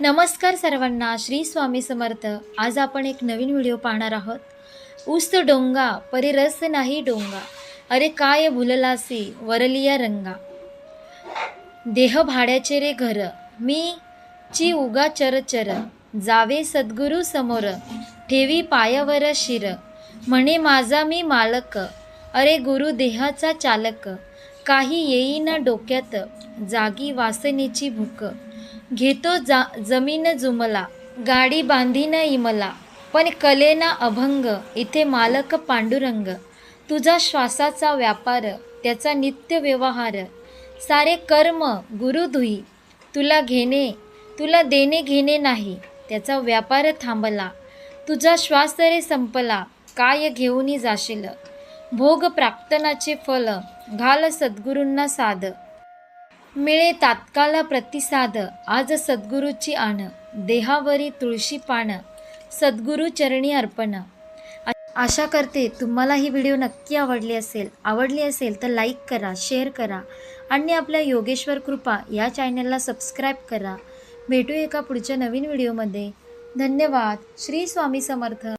नमस्कार सर्वांना श्री स्वामी समर्थ. आज आपण एक नवीन व्हिडिओ पाहणार आहोत. उस्त डोंगा परी रस नाही डोंगा. अरे काय भुललासी वरलिया रंगा. देह भाड्याचे रे घर. मी ची उगा चरचर. जावे सद्गुरू समोर. ठेवी पायावर शिर. म्हणे माझा मी मालक. अरे गुरु देहाचा चालक. काही येईना डोक्यात. जागी वासनेची भूक. घेतो जा जमीन जुमला गाडी बांधीन इमला पण कलेना अभंग इथे मालक पांडुरंग. तुझा श्वासाचा व्यापार त्याचा नित्य व्यवहार. सारे कर्म गुरुधुई तुला घेणे तुला देणे घेणे नाही त्याचा व्यापार थांबला. तुझा श्वास रे संपला काय घेऊनही जाशील? भोग प्राप्तनाचे फल घाल सद्गुरूंना साध मिळे तात्काळ प्रतिसाद. आज सद्गुरूची आण. देहावरी तुळशी पान सद्गुरू चरणी अर्पण. आशा करते तुम्हाला ही व्हिडिओ नक्की आवडली असेल. आवडली असेल तर लाईक करा शेअर करा आणि आपल्या योगेश्वर कृपा या चॅनलला सबस्क्राईब करा. भेटू एका पुढच्या नवीन व्हिडिओमध्ये. धन्यवाद. श्री स्वामी समर्थ.